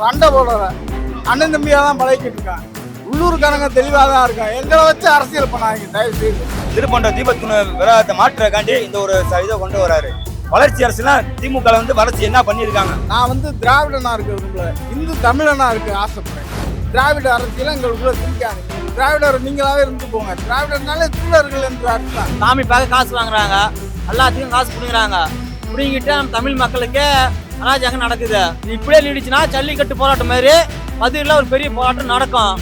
சண்டை போடல அண்ணன் தம்பியா தான் பழகிட்டு இருக்கான். உள்ளூர்காரங்க தெளிவாக தான் இருக்கான் எங்களை வச்சு அரசியல் பண்ணாங்க தயவு செய்து திருப்பண்ட தீபத்துண விரதத்தை மாற்றுறக்காண்டி இந்த ஒரு இதை கொண்டு வராரு. வளர்ச்சி அரசுலாம் திமுக வந்து வளர்ச்சி என்ன பண்ணியிருக்காங்க? நான் வந்து திராவிடனா இருக்க விரும்பல இந்து தமிழனா இருக்க ஆசைப்படுறேன். திராவிட அரசியல எங்களுக்குள்ள திணிக்காங்க திராவிடர் நீங்களாவே இருந்து போங்க. திராவிடர்னாலே தமிழர்கள் என்று அர்த்தம். சாமி பார்க்க காசு வாங்குறாங்க. எல்லாத்துக்கும் காசு பிடிங்கிறாங்க பிடிங்கிட்டு நம்ம தமிழ் மக்களுக்கு அராஜகம் நடக்குது. இப்படியே நீடிச்சுன்னா ஜல்லிக்கட்டு போராட்டம் மாதிரி மதுரையில் ஒரு பெரிய போராட்டம் நடக்கும்.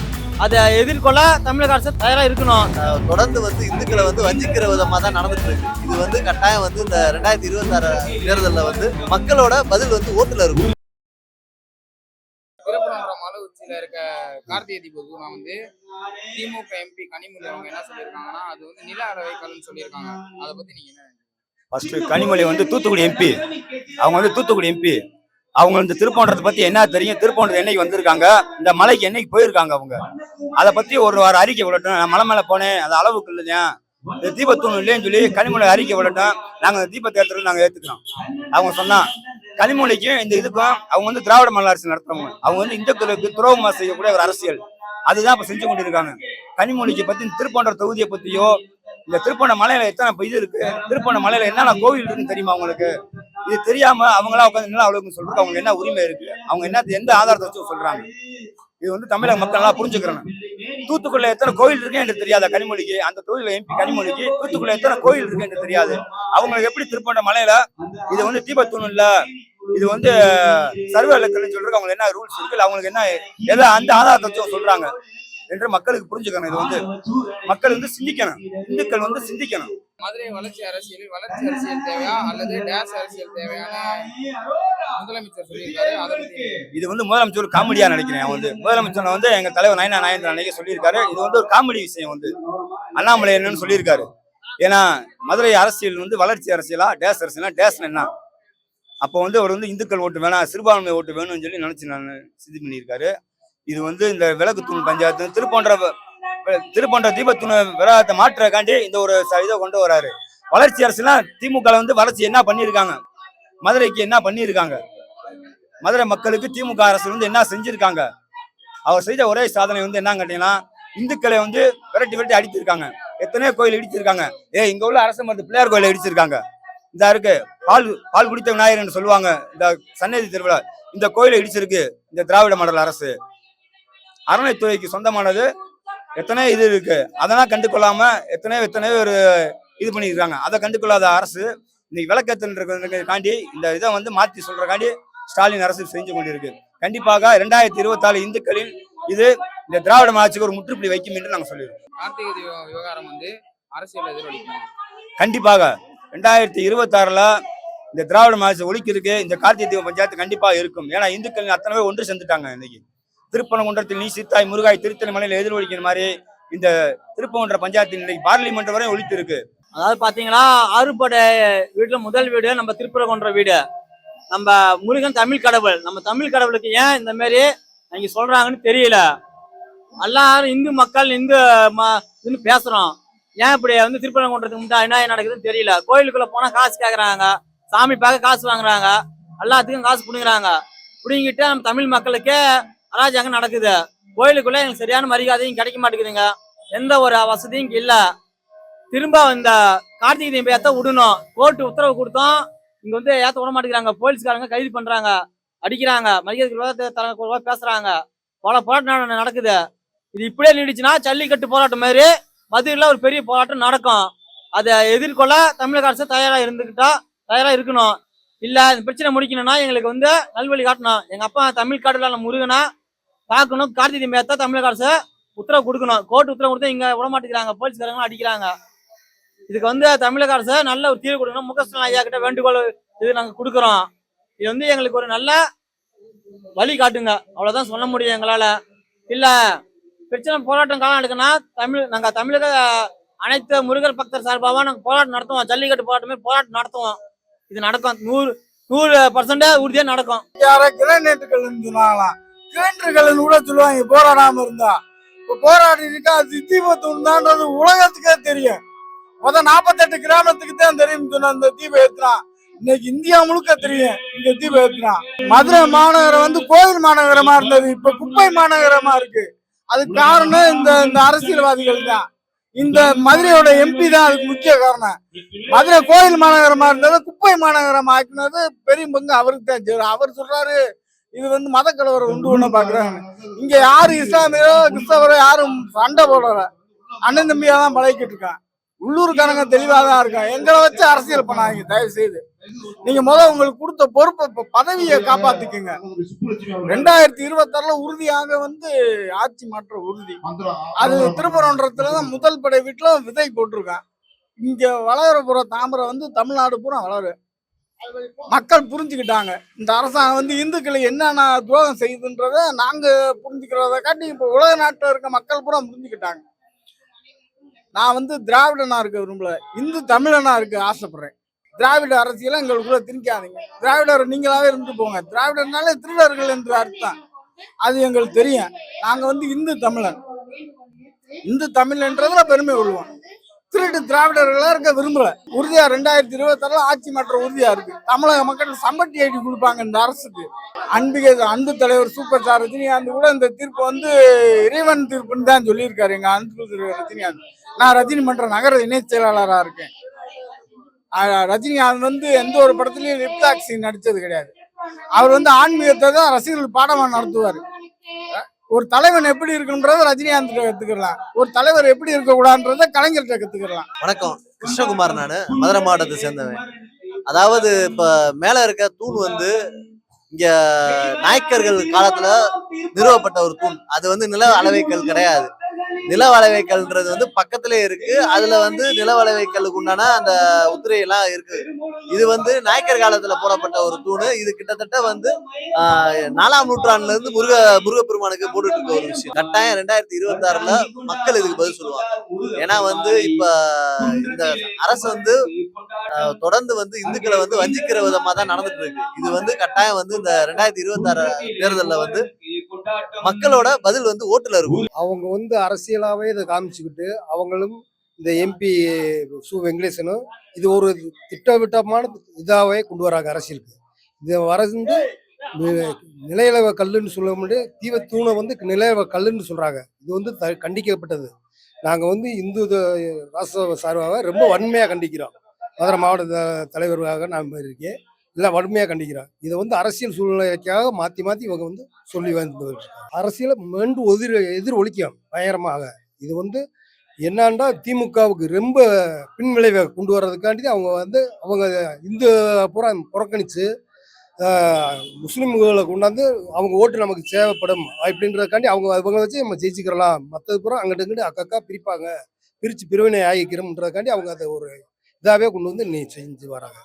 அதை எதிர்கொள்ள தமிழக அரசு தயாராக இருக்கணும். தொடர்ந்து வந்து இந்துக்களை வந்து வஞ்சிக்கிற விதமா தான் நடந்துட்டு இருக்கு. இது வந்து கட்டாயம் வந்து இந்த ரெண்டாயிரத்தி இருபத்தாறு தேர்தலில் வந்து மக்களோட பதில் வந்து ஓட்டுல இருக்கும். மலை உச்சியில இருக்க கார்த்திகை தீப வந்து திமுக எம்பி கனிமொழி அவங்க என்ன சொல்லியிருக்காங்கன்னா அது வந்து நில அளவைக்கல்னு சொல்லியிருக்காங்க. அதை பத்தி நீங்க என்ன? ஃபர்ஸ்ட் கனிமொழி வந்து தூத்துக்குடி எம்பி அவங்க வந்து தூத்துக்குடி எம்பி அவங்க இந்த திருப்போன்றத்தை பத்தி என்ன தெரியும்? திருப்போன்றது என்னைக்கு வந்திருக்காங்க? இந்த மலைக்கு என்னைக்கு போயிருக்காங்க அவங்க? அதை பத்தி ஒரு வாரம் அறிக்கை விடட்டும். நான் மலை மேல போனேன். அது அளவுக்கு இல்லையா? இந்த தீபத்தூண் இல்லைன்னு சொல்லி கனிமொழி அறிக்கை விடட்டும். நாங்க இந்த தீபத்தை ஏற்றுறது நாங்க ஏத்துக்கிறோம். அவங்க சொன்னா கனிமொழிக்கும் இந்த இதுக்கும் அவங்க வந்து திராவிட மலை அரசு நடத்துறவங்க. அவங்க வந்து இந்துக்களுக்கு துரோகமா செய்யக்கூடிய ஒரு அரசியல். அதுதான் இப்ப செஞ்சு கொண்டிருக்காங்க. கனிமொழிக்கு பத்தி திருப்போன்ற தொகுதியை பத்தியோ இந்த திருப்போண மலையில எத்தனை இது இருக்கு? திருப்போண மலையில என்னென்ன கோவில் இருக்குன்னு தெரியுமா அவங்களுக்கு இது தெரியாம அவங்களா உட்காந்து என்ன அவ்வளவு சொல்றது அவங்க என்ன உரிமை இருக்கு? அவங்க என்ன எந்த ஆதாரத்தை வச்சு சொல்றாங்க? இது வந்து தமிழக மக்கள் நல்லா புரிஞ்சுக்கிறேன் தூத்துக்குள்ள எத்தனை கோயில் இருக்கு என்று தெரியாத கனிமொழிக்கு. அந்த தொழில எம்பி கனிமொழிக்கு தூத்துக்குள்ள எத்தனை கோயில் இருக்கு என்று தெரியாது. அவங்களுக்கு எப்படி திருப்போண மலையில இது வந்து தீபத்தூண் இல்ல இது வந்து சர்வே இலக்கல்னு சொல்றது அவங்களுக்கு என்ன ரூல்ஸ் இருக்கு? அவங்களுக்கு என்ன எதை அந்த ஆதாரத்தை வச்சு சொல்றாங்க? என்று மக்களுக்கு புரிஞ்சுக்கணும். இது வந்து மக்கள் வந்து சிந்திக்கணும். இந்துக்கள் வந்து சிந்திக்கணும். மதுரை வளர்ச்சி அரசியலில் வளர்ச்சி அரசியல் தேவையா அல்லது டேஸ் அரசியல் தேவையான முதலமைச்சர் சொல்லியிருக்காரு? இது வந்து முதலமைச்சர் ஒரு காமெடியா நினைக்கிறேன். வந்து முதலமைச்சர் வந்து எங்க தலைவர் நயனா நாயந்திரன் அன்னைக்கு சொல்லியிருக்காரு. இது வந்து ஒரு காமெடி விஷயம் வந்து. அண்ணாமலை என்னன்னு சொல்லியிருக்காரு. ஏன்னா மதுரை அரசியல் வந்து வளர்ச்சி அரசியலா டேஸ் அரசியலா டேஸ் என்ன? அப்போ வந்து அவர் வந்து இந்துக்கள் ஓட்டு வேணாம் சிறுபான்மை ஓட்டு வேணும்னு சொல்லி நினைச்சு நான் இது பண்ணியிருக்காரு. இது வந்து இந்த விளக்கு தூண் பஞ்சாயத்து திருப்போன்ற திருப்போன்ற தீபத்துணு விரதத்தை மாற்றுறக்காண்டி இந்த ஒரு இதை கொண்டு வராரு. வளர்ச்சி அரசுலாம் திமுக வந்து வளர்ச்சி என்ன பண்ணியிருக்காங்க? மதுரைக்கு என்ன பண்ணியிருக்காங்க? மதுரை மக்களுக்கு திமுக அரசு வந்து என்ன செஞ்சிருக்காங்க? அவர் செய்த ஒரே சாதனை வந்து என்ன கேட்டீங்கன்னா இந்துக்களை வந்து விரட்டி விரட்டி அடித்திருக்காங்க. எத்தனையோ கோயில் இடிச்சிருக்காங்க ஏ இங்க உள்ள அரசு மருந்து பிள்ளையார் கோயிலை இடிச்சிருக்காங்க. இந்த இருக்கு பால் பால் குடித்த விநாயகர்னு சொல்லுவாங்க இந்த சன்னதி திருவிழா. இந்த கோயிலை இடிச்சிருக்கு இந்த திராவிட மாடல் அரசு. அறநிலைத்துறைக்கு சொந்தமானது. எத்தனையோ இது இருக்கு. அதெல்லாம் கண்டுகொள்ளாம எத்தனையோ எத்தனையோ ஒரு இது பண்ணியிருக்காங்க. அதை கண்டுகொள்ளாத அரசு இன்னைக்கு விளக்கத்தின்றதுக்காண்டி இந்த இதை வந்து மாத்தி சொல்றக்காண்டி ஸ்டாலின் அரசு செஞ்சு கொண்டிருக்கு. கண்டிப்பாக ரெண்டாயிரத்தி இருபத்தாலு இந்துக்களின் இது இந்த திராவிட மாட்சிக்கு ஒரு முற்றுப்புள்ளி வைக்கும் என்று நாங்கள் சொல்லியிருக்கோம். கார்த்திகை விவகாரம் வந்து அரசியல் எதிரொலிக்கும்? கண்டிப்பாக. ரெண்டாயிரத்தி இருபத்தாறுல இந்த திராவிட மாட்சி ஒழிக்கிறதுக்கு இந்த கார்த்திகை தீப பஞ்சாயத்து கண்டிப்பாக இருக்கும். ஏன்னா இந்துக்கள் அத்தனை பேர் ஒன்று சேர்ந்துட்டாங்க இன்னைக்கு. திருப்பனங்குன்றத்தில் நீ சித்தாய் முருகாய் திருத்தணிமலையில் எதிரொலிக்கிற மாதிரி இந்த திருப்பங்குன்ற பஞ்சாயத்து இன்னைக்கு பார்லிமெண்ட் வரை ஒழித்து இருக்கு அதாவது பார்த்தீங்கன்னா ஆறுபடை வீட்டில் முதல் வீடு நம்ம திருப்பரங்குன்ற வீடு. நம்ம முருகன் தமிழ் கடவுள். நம்ம தமிழ் கடவுளுக்கு ஏன் இந்த மாதிரி இங்க சொல்றாங்கன்னு தெரியல. எல்லாரும் இந்து மக்கள் இந்து ம இதுன்னு பேசுகிறோம் ஏன் இப்படி வந்து திருப்பரங்குன்றத்துக்கு முன்னாடி என்ன நடக்குதுன்னு தெரியல. கோயிலுக்குள்ளே போனால் காசு கேட்குறாங்க சாமி பார்க்க காசு வாங்குறாங்க. எல்லாத்துக்கும் காசு பிடுங்குறாங்க. பிடுங்கிட்டு நம்ம தமிழ் மக்களுக்கு அராஜகம் நடக்குது. கோயிலுக்குள்ள எங்களுக்கு சரியான மரியாதையும் கிடைக்க மாட்டேங்குதுங்க. எந்த ஒரு வசதியும் இல்லை. திரும்ப இந்த கார்த்திகை தீபம் ஏத்த விடணும் கோர்ட்டு உத்தரவு கொடுத்தோம். இங்க வந்து ஏத்த விட மாட்டேங்கிறாங்க. போலீஸ்காரங்க கைது பண்றாங்க. அடிக்கிறாங்க. மரியாதைக்கு பேசுறாங்க. பல போராட்டம் நடக்குது. இது இப்படியே நீடிச்சுன்னா ஜல்லிக்கட்டு போராட்டம் மாதிரி மதுரையில் ஒரு பெரிய போராட்டம் நடக்கும். அதை எதிர்கொள்ள தமிழக அரசு தயாரா இருந்துக்கிட்டா தயாரா இருக்கணும். இல்ல இந்த பிரச்சனை முடிக்கணும்னா எங்களுக்கு வந்து நல்வழி காட்டணும். எங்க அப்பா தமிழ் காடுல முருகனா பார்க்கணும். கார்த்திகை மேத்தா தமிழக அரசு உத்தரவு கொடுக்கணும். கோர்ட் உத்தரவு கொடுத்து இங்க விட மாட்டேங்கிறாங்க. போலீஸ்காரங்க அடிக்கிறாங்க. இதுக்கு வந்து தமிழக அரசு நல்ல ஒரு தீர்வு கொடுக்கணும். முகஸ்டாலின் ஐயா கிட்ட வேண்டுகோள் இது நாங்க கொடுக்குறோம். இது வந்து எங்களுக்கு ஒரு நல்ல வழி காட்டுங்க. அவ்வளவுதான் சொல்ல முடியும் எங்களால. இல்ல பிரச்சனை போராட்டம் காலம் எடுக்குன்னா தமிழ் நாங்க தமிழக அனைத்து முருகர் பக்தர் சார்பாக நாங்க போராட்டம் நடத்துவோம். ஜல்லிக்கட்டு போராட்டமே போராட்டம் நடத்துவோம். இது நடக்கும். நூறு நூறு பர்சன்டா உறுதியா நடக்கும். யாரோ கிரேனேட்டுகள் சொன்னாங்களாம். கிரைண்டர்கள் கூட சொல்லுவாங்க போராடாம இருந்தா. இப்ப போராடி இருக்கா அது தீபத்தூண் தான்றது உலகத்துக்கே தெரியும். முத நாற்பத்தெட்டு கிராமத்துக்கு தான் தெரியும் சொன்ன அந்த தீபம் ஏத்துனா. இன்னைக்கு இந்தியா முழுக்க தெரியும் இந்த தீப ஏத்துனா. மதுரை மாநகரம் வந்து கோயில் மாநகரமா இருந்தது இப்ப குப்பை மாநகரமா இருக்கு. அதுக்கு காரணம் இந்த இந்த அரசியல்வாதிகள் தான். இந்த மதுரையோட எம்பி தான் அதுக்கு முக்கிய காரணம். மதுரை கோயில் மாநகரமா இருந்தது குப்பை மாநகரம் ஆக்கினது பெரிய பங்கு அவருக்கு தான் அவர் சொல்றாரு இது வந்து மத கலவரம் உண்டு பண்ண பாக்குறாங்க இங்க யாரு இஸ்லாமியரோ கிறிஸ்தவரோ யாரும் சண்டை போடல. அண்ணன் தம்பியா தான் பழகிட்டு இருக்கான். உள்ளூர்காரங்க தெளிவா தான் இருக்கான். எங்களை வச்சு அரசியல் பண்ணாங்க தயவு செய்து நீங்க முதல்ல உங்களுக்கு கொடுத்த பொறுப்பை பதவியை காப்பாத்திக்கங்க. ரெண்டாயிரத்தி இருபத்தாறுல உறுதியாக வந்து ஆட்சி மாற்ற உறுதி. அது திருப்பரங்குன்றத்துல தான் முதல் படை வீட்டுல விதை போட்டிருக்கான். இங்க வளர போற தாமரை வந்து தமிழ்நாடு பூரா வளரும் மக்கள் புரிஞ்சுக்கிட்டாங்க. இந்த அரசாங்கம் வந்து இந்துக்களை என்னென்ன துரோகம் செய்யுதுன்றத நாங்கள் புரிஞ்சுக்கிறத காட்டி இப்போ உலக நாட்டில் இருக்க மக்கள் பூரா புரிஞ்சுக்கிட்டாங்க. நான் வந்து திராவிடனா இருக்க விரும்பல. இந்து தமிழனா இருக்க ஆசைப்படுறேன். திராவிட அரசியலாம் எங்களுக்குள்ள திணிக்காதீங்க. திராவிடர் நீங்களாவே இருந்து போங்க. திராவிடர்னாலே திருடர்கள் என்று அர்த்தம். அது எங்களுக்கு தெரியும். நாங்கள் வந்து இந்து தமிழன். இந்து தமிழ்ன்றதுல பெருமை கொள்வோம். திருட்டு திராவிடர்களா இருக்க விரும்புற உறுதியா ரெண்டாயிரத்தி இருபத்தாறுல ஆட்சி மாற்றம் உறுதியா இருக்கு. தமிழக மக்கள் சம்பட்டி ஐடி கொடுப்பாங்க இந்த அரசுக்கு. அன்பிகை அன்பு தலைவர் சூப்பர் ஸ்டார் ரஜினிகாந்த் கூட இந்த தீர்ப்பு வந்து இறைவன் தீர்ப்புன்னு தான் சொல்லியிருக்காரு எங்க அன்பு திரு ரஜினிகாந்த். நான் ரஜினி மன்ற நகர இணை செயலாளராக இருக்கேன். ரஜினிகாந்த் வந்து எந்த ஒரு படத்துலயும் லிப்டாக்சி நடிச்சது கிடையாது. அவர் வந்து ஆன்மீகத்தை தான் ரசிகர்கள் பாடமா நடத்துவார். ஒரு தலைவன் எப்படி இருக்கணுன்றத ரஜினிகாந்த் கத்துக்கலாம். ஒரு தலைவர் எப்படி இருக்கக்கூடாதுன்றத கலைஞர்கிட்ட கத்துக்கலாம். வணக்கம். கிருஷ்ணகுமார் நான் மதுரை மாவட்டத்தை சேர்ந்தவன். அதாவது இப்ப மேல இருக்க தூண் வந்து இங்க நாயக்கர்கள் காலத்துல நிறுவப்பட்ட ஒரு தூண். அது வந்து நில அளவைகள் கிடையாது. நில அளவைக்கல்ன்றது வந்து பக்கத்திலே இருக்கு. அதுல வந்து நில அளவைக்கல்லுக்கு உண்டான அந்த உத்திரை எல்லாம் இருக்கு. இது வந்து நாயக்கர் காலத்துல போடப்பட்ட ஒரு தூண். இது கிட்டத்தட்ட வந்து நாலாம் நூற்றாண்டுல இருந்து முருக முருகப்பெருமானுக்கு போட்டுட்டு இருக்க ஒரு விஷயம். கட்டாயம் ரெண்டாயிரத்தி இருபத்தி ஆறுல மக்கள் இதுக்கு பதில் சொல்லுவாங்க. ஏன்னா வந்து இப்ப இந்த அரசு வந்து தொடர்ந்து வந்து இந்துக்களை வந்து வஞ்சிக்கிற விதமா தான் நடந்துட்டு இருக்கு. இது வந்து கட்டாயம் வந்து இந்த ரெண்டாயிரத்தி இருபத்தி ஆறு தேர்தலில் வந்து மக்களோட பதில் வந்து ஓட்டுல இருக்கும். அவங்க வந்து அரசியலாவே இதை காமிச்சுக்கிட்டு அவங்களும் இந்த எம்பி சு வெங்கடேசனும் இது ஒரு திட்டவட்டமான இதாகவே கொண்டு வராங்க அரசியலுக்கு. இது வரந்து நிலையளவ கல்லுன்னு சொல்ல முடியாது தீவ தூணை வந்து நிலையளவ கல்லுன்னு சொல்றாங்க. இது வந்து த- கண்டிக்கப்பட்டது. நாங்கள் வந்து இந்து த- ராஷ்டிர சார்பாக ரொம்ப வன்மையாக கண்டிக்கிறோம். மதுரை மாவட்ட த- தலைவராக நான் இருக்கேன். இல்லை வன்மையாக கண்டிக்கிறோம் இதை வந்து அரசியல் சூழ்நிலைக்காக மாற்றி மாற்றி இவங்க வந்து சொல்லி வந்து அரசியலை மென்று எதிர் எதிர் ஒழிக்கும் பயங்கரமாக. இது வந்து என்னன்னா திமுகவுக்கு ரொம்ப பின்விளைவை கொண்டு வர்றதுக்காண்டி அவங்க வந்து அவங்க இந்து புறம் புறக்கணித்து முஸ்லீம்களை கொண்டாந்து அவங்க ஓட்டு நமக்கு தேவைப்படும் அப்படின்றதுக்காண்டி அவங்க அவங்க வச்சு நம்ம ஜெயிச்சுக்கிறலாம். மற்றது பூரா அங்கிட்டு இங்கிட்டு அக்கக்கா பிரிப்பாங்க. பிரித்து பிரிவினை ஆகிக்கிறோம்ன்றதுக்காண்டி அவங்க அதை ஒரு இதாகவே கொண்டு வந்து நீ செஞ்சு வராங்க.